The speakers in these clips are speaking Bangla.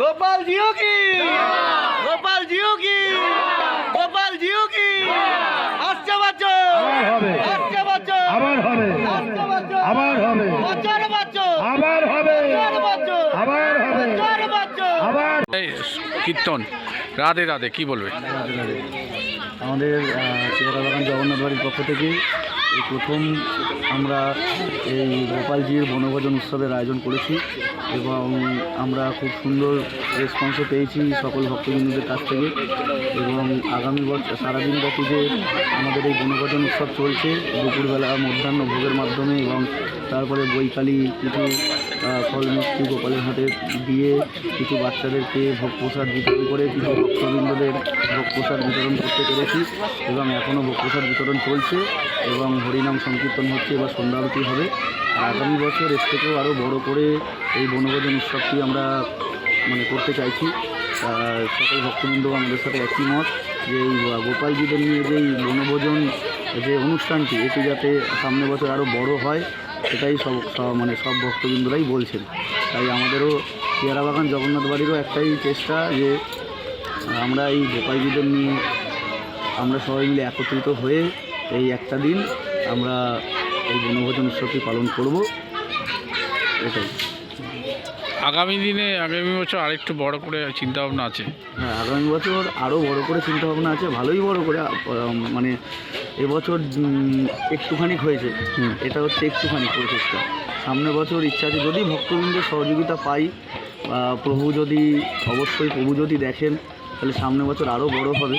গোপাল জিও কি? গোপাল জিও কি? গোপাল জিও কি? আসছে বাচ্চো আসছে বাচ্চো আবার হবে। আবার হবে। আবার হবে। আবার হবে। আবার কীর্তন। রাধে রাধে কি বলবে? আমাদের চিরাবাগান জগন্নাথ বাড়ির পক্ষ থেকে এই প্রথম আমরা এই গোপালজির বনভোজন উৎসবের আয়োজন করেছি এবং আমরা খুব সুন্দর রেসপন্সও পেয়েছি সকল ভক্তবৃন্দদের কাছ থেকে এবং আগামী বছর সারাদিন ব্যাপী যে আমাদের এই বনভোজন উৎসব চলছে, দুপুরবেলা মধ্যাহ্ন ভোগের মাধ্যমে এবং তারপরে বৈকালী কিছু ফল মিষ্টি গোপালের হাতে দিয়ে কিছু বাচ্চাদেরকে ভোগ প্রসাদ বিতরণ করে, কিছু ভক্তবৃন্দদের ভোগ প্রসাদ বিতরণ করতে পেরেছি এবং এখনও ভোগ প্রসাদ বিতরণ চলছে এবং হরিনাম সংকীর্তন হচ্ছে, এবার সন্ধ্যা আরতি হবে। আগামী বছর এর থেকেও আরও বড় করে এই বনভোজন উৎসবটি আমরা মানে করতে চাইছি। সকল ভক্তবৃন্দ আমাদের সাথে একই মত যে এই গোপালজিদের নিয়ে যে এই বনভোজন যে অনুষ্ঠানটি, এটি যাতে সামনে বছর আরও বড় হয় সেটাই সব মানে সব ভক্তবৃন্দরাই বলছেন। তাই আমাদেরও পেয়ারা বাগান জগন্নাথ বাড়িরও একটাই চেষ্টা যে আমরা এই গোপালজিদের নিয়ে আমরা সবাই মিলে একত্রিত হয়ে এই একটা দিন আমরা এই বনভোজন উৎসবটি পালন করব। এটাই। আগামী দিনে আগামী বছর আরেকটু বড় করে চিন্তা ভাবনা আছে? হ্যাঁ আগামী বছর আরও বড় করে চিন্তা ভাবনা আছে ভালোই বড় করে মানে এবছর একটুখানি হয়েছে। এটা হচ্ছে একটুখানি প্রচেষ্টা। সামনের বছর ইচ্ছা আছে যদি ভক্তবৃন্দের সহযোগিতা পাই প্রভু যদি অবশ্যই প্রভু যদি দেখেন তাহলে সামনে বছর আরও বড় হবে।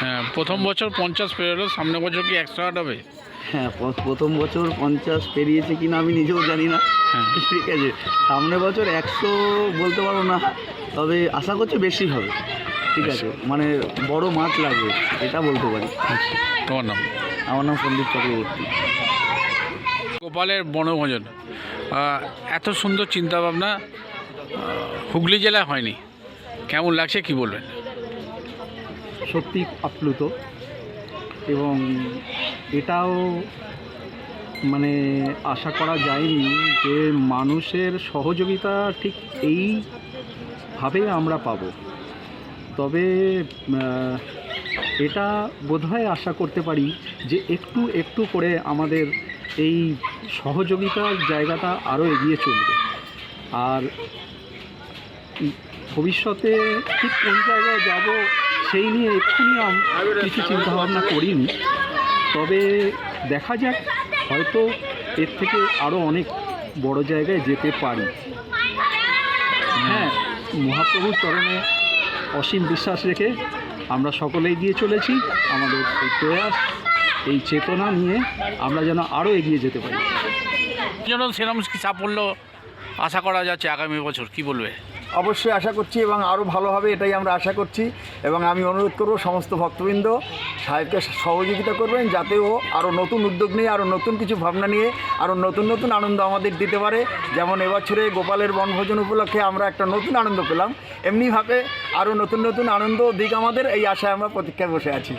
হ্যাঁ প্রথম বছর পঞ্চাশ পেরোলো সামনে বছর কি একশো আট হবে? হ্যাঁ প্রথম বছর পঞ্চাশ পেরিয়েছে কিনা আমি নিজেও জানি না। হ্যাঁ। ঠিক আছে সামনে বছর একশো বলতে পারব না তবে আশা করছি বেশি হবে। ঠিক আছে। মানে বড় মাছ লাগবে এটা বলতে পারি। তোমার নাম? আমার নাম সন্দীপ চক্রবর্তী। গোপালের বনভোজন। এত সুন্দর চিন্তা ভাবনা হুগলি জেলায় হয়নি। কেমন লাগছে কি বলবেন? সত্যি আপ্লুত। এবং এটাও মানে আশা করা যায়নি যে মানুষের সহযোগিতা ঠিক এইভাবে আমরা পাব। তবে এটা বোধহয় আশা করতে পারি যে একটু একটু করে আমাদের এই সহযোগিতার জায়গাটা আরও এগিয়ে চলবে। আর ভবিষ্যতে ঠিক কোন জায়গায় যাব সেই নিয়ে এক্ষুনি কিছু চিন্তাভাবনা করিনি। তবে দেখা যাক, হয়তো এর থেকে আরও অনেক বড় জায়গায় যেতে পারি। হ্যাঁ মহাপ্রভুর চরণে অসীম বিশ্বাস রেখে আমরা সকলেই দিয়ে চলেছি। আমাদের এই প্রয়াস, এই চেতনা নিয়ে আমরা যেন আরও এগিয়ে যেতে পারি। যেন সেরকম সাফল্য আশা করা যাচ্ছে আগামী বছর, কি বলবে? অবশ্যই আশা করছি এবং আরও ভালো হবে, এটাই আমরা আশা করছি। এবং আমি অনুরোধ করব সমস্ত ভক্তবৃন্দ, সাহেবকে সহযোগিতা করবেন যাতে ও আরও নতুন উদ্যোগ নিয়ে, আরও নতুন কিছু ভাবনা নিয়ে, আরও নতুন নতুন আনন্দ আমাদের দিতে পারে। যেমন এবছরে গোপালের বনভোজন উপলক্ষে আমরা একটা নতুন আনন্দ পেলাম। এমনিভাবে আরও নতুন নতুন আনন্দ দিক আমাদের, এই আশায় আমরা প্রতীক্ষায় বসে আছি।